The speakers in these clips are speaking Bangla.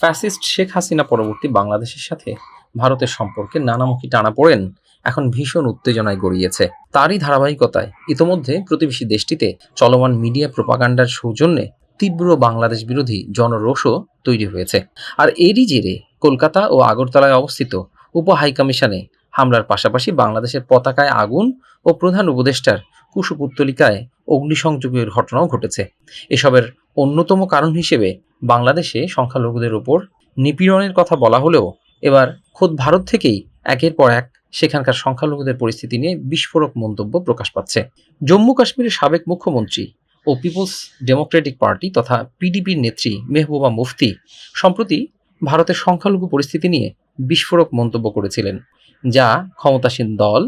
ফ্যাসিস্ট শেখ হাসিনা পরবর্তী বাংলাদেশের সাথে ভারতের সম্পর্কে নানামুখী টানাপোড়েন এখন ভীষণ উত্তেজনায় গড়িয়েছে। তারই ধারাবাহিকতায় ইতোমধ্যে প্রতিবেশী দেশটিতে চলমান মিডিয়া প্রোপাগান্ডার সৌজন্যে তীব্র বাংলাদেশ বিরোধী জনরোষও তৈরি হয়েছে। আর এরই জেরে কলকাতা ও আগরতলায় অবস্থিত উপ হাইকমিশনে হামলার পাশাপাশি বাংলাদেশের পতাকায় আগুন ও প্রধান উপদেষ্টার কুশপুত্তলিকায় অগ্নিসংযোগের ঘটনাও ঘটেছে। এসবের অন্যতম কারণ হিসেবে বাংলাদেশে সংখ্যালঘুদের উপর নিপীড়নের কথা বলা হলেও এবার খোদ ভারত থেকেই একের পর এক সেখানকার সংখ্যালঘুদের পরিস্থিতি নিয়ে বিস্ফোরক মন্তব্য প্রকাশ পাচ্ছে। জম্মু কাশ্মীরের সাবেক মুখ্যমন্ত্রী ও পিপলস ডেমোক্রেটিক পার্টি তথা পিডিপির নেত্রী মেহবুবা মুফতি সম্প্রতি ভারতের সংখ্যালঘু পরিস্থিতি নিয়ে বিস্ফোরক মন্তব্য করেছিলেন, যা ক্ষমতাসীন দল,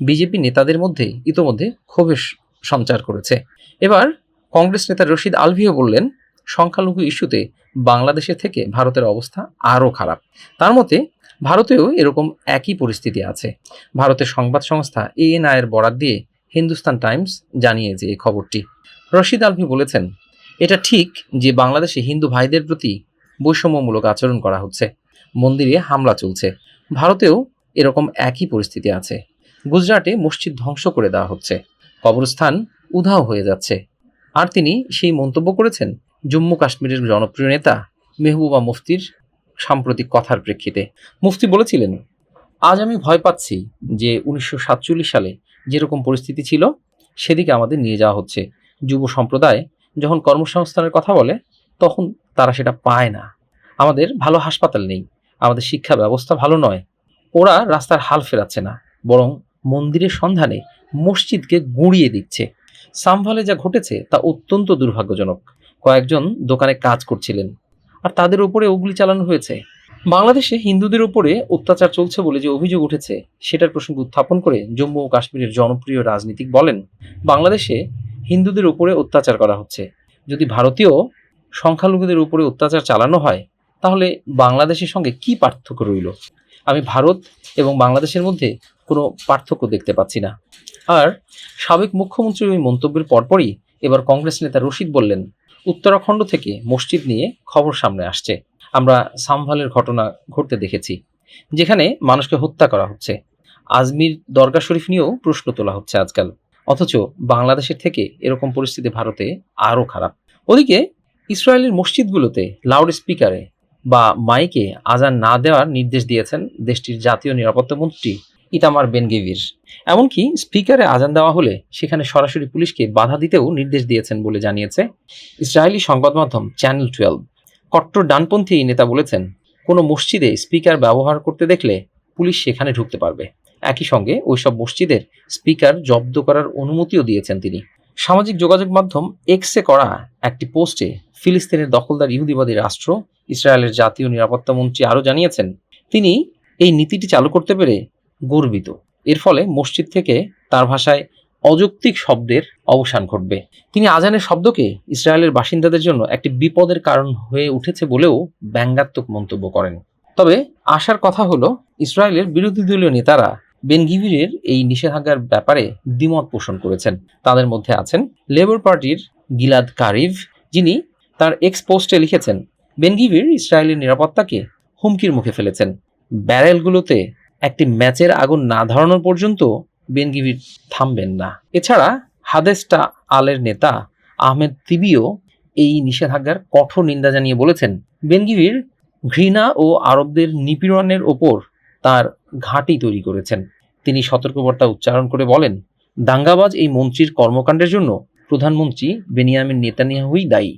বিজেপি নেতাদের মধ্যে ইতোমধ্যে ক্ষোভের সঞ্চার করেছে। এবার কংগ্রেস নেতা রশিদ আলভিও বললেন, সংখ্যালঘু ইস্যুতে বাংলাদেশের থেকে ভারতের অবস্থা আরও খারাপ। তার মতে, ভারতেও এরকম একই পরিস্থিতি আছে। ভারতের সংবাদ সংস্থা এএনআই এর বরাত দিয়ে হিন্দুস্তান টাইমস জানিয়েছে এই খবরটি। রশিদ আলভি বলেছেন, এটা ঠিক যে বাংলাদেশে হিন্দু ভাইদের প্রতি বৈষম্যমূলক আচরণ করা হচ্ছে। মন্দিরে হামলা চলছে। ভারতেও এরকম একই পরিস্থিতি আছে। গুজরাটে মসজিদ ধ্বংস করে দেওয়া হচ্ছে। কবরস্থান উধাও হয়ে যাচ্ছে। আর তিনি সেই মন্তব্য করেছেন, জম্মু কাশ্মীরের জনপ্রিয় নেতা মেহবুবা মুফতির সাম্প্রতিক কথার প্রেক্ষিতে। মুফতি বলেছিলেন, আজ আমি ভয় পাচ্ছি যে উনিশশো সাতচল্লিশ সালে যেরকম পরিস্থিতি ছিল, সেদিকে আমাদের নিয়ে যাওয়া হচ্ছে। যুব সম্প্রদায় যখন কর্মসংস্থানের কথা বলে, তখন তারা সেটা পায় না। আমাদের ভালো হাসপাতাল নেই, আমাদের শিক্ষা ব্যবস্থা ভালো নয়। ওরা রাস্তার হাল ফেরাচ্ছে না, বরং মন্দিরের সন্ধানে মসজিদকে গুঁড়িয়ে দিচ্ছে। সাম্ভালে যা ঘটেছে তা অত্যন্ত দুর্ভাগ্যজনক। কয়েকজন দোকানে কাজ করছিলেন, আর তাদের উপরে ওগুলি চালানো হয়েছে। বাংলাদেশে হিন্দুদের উপরে অত্যাচার চলছে বলে যে অভিযোগ উঠেছে, সেটার প্রসঙ্গ উত্থাপন করে জম্মু ও কাশ্মীরের জনপ্রিয় রাজনীতিক বলেন, বাংলাদেশে হিন্দুদের উপরে অত্যাচার করা হচ্ছে। যদি ভারতীয় সংখ্যালঘুদের উপরে অত্যাচার চালানো হয়, তাহলে বাংলাদেশের সঙ্গে কি পার্থক্য রইল? আমি ভারত এবং বাংলাদেশের মধ্যে কোনো পার্থক্য দেখতে পাচ্ছি না। আর সাবেক মুখ্যমন্ত্রীর ওই মন্তব্যের পরপরই এবার কংগ্রেস নেতা রশিদ বললেন, উত্তরাখণ্ড থেকে মসজিদ নিয়ে খবর সামনে আসছে। আমরা সাম্ভালের ঘটনা ঘটতে দেখেছি, যেখানে মানুষকে হত্যা করা হচ্ছে। আজমির দরগা শরীফ নিয়েও প্রশ্ন তোলা হচ্ছে আজকাল। অথচ বাংলাদেশের থেকে এরকম পরিস্থিতি ভারতে আরও খারাপ। ওদিকে ইসরায়েলের মসজিদগুলোতে লাউড স্পিকারে বা মাইকে আজান না দেওয়ার নির্দেশ দিয়েছেন দেশটির জাতীয় নিরাপত্তা মন্ত্রী ইতামার বেনগেভির। এমনকি স্পিকারে আজান দেওয়া হলে সেখানে সরাসরি পুলিশকে বাধা দিতেও নির্দেশ দিয়েছেন বলে জানিয়েছে ইসরায়েলি সংবাদ মাধ্যম চ্যানেল টুয়েলভ। কট্টর ডানপন্থী নেতা বলেছেন, কোনো মসজিদে স্পিকার ব্যবহার করতে দেখলে পুলিশ সেখানে ঢুকতে পারবে। একই সঙ্গে ওইসব মসজিদের স্পিকার জব্দ করার অনুমতিও দিয়েছেন তিনি। সামাজিক যোগাযোগ মাধ্যম এক্সে করা একটি পোস্টে ফিলিস্তিনের দখলদার ইহুদিবাদী রাষ্ট্র, ইসরায়েলের জাতীয় নিরাপত্তা মন্ত্রী আরও জানিয়েছেন, তিনি এই নীতিটি চালু করতে পেরে গর্বিত। এর ফলে মসজিদ থেকে তার ভাষায় অযৌক্তিক শব্দের অবসান ঘটবে। তিনি আজানের শব্দকে ইসরায়েলের বাসিন্দাদের জন্য একটি বিপদের কারণ হয়ে উঠেছে বলেও ব্যঙ্গাত্মক মন্তব্য করেন। তবে আশার কথা হলো, ইসরায়েলের বিরোধী দলীয় নেতারা বেনগিভিরের এই নিষেধাজ্ঞার ব্যাপারে দ্বিমত পোষণ করেছেন। তাদের মধ্যে আছেন লেবার পার্টির গিলাদ কারিভ, যিনি তার এক্স পোস্টে লিখেছেন, বেনগিভির ইসরায়েলের নিরাপত্তাকে হুমকির মুখে ফেলেছেন। ব্যারেলগুলোতে একটি ম্যাচের আগুন না ধরানোর পর্যন্ত বেনগিভির থামবেন না। এছাড়া হাদেস্টা আলের নেতা আহমেদ তিবিও এই নিষেধাজ্ঞার কঠোর নিন্দা জানিয়ে বলেছেন বেনগিভির ঘৃণা ও আরবদের নিপীড়নের ওপর তার ঘাঁটি তৈরি করেছেন। তিনি সতর্কবার্তা উচ্চারণ করে বলেন, দাঙ্গাবাজ এই মন্ত্রীর কর্মকাণ্ডের জন্য প্রধানমন্ত্রী বেনিয়ামিন নেতানিয়াহুই দায়ী।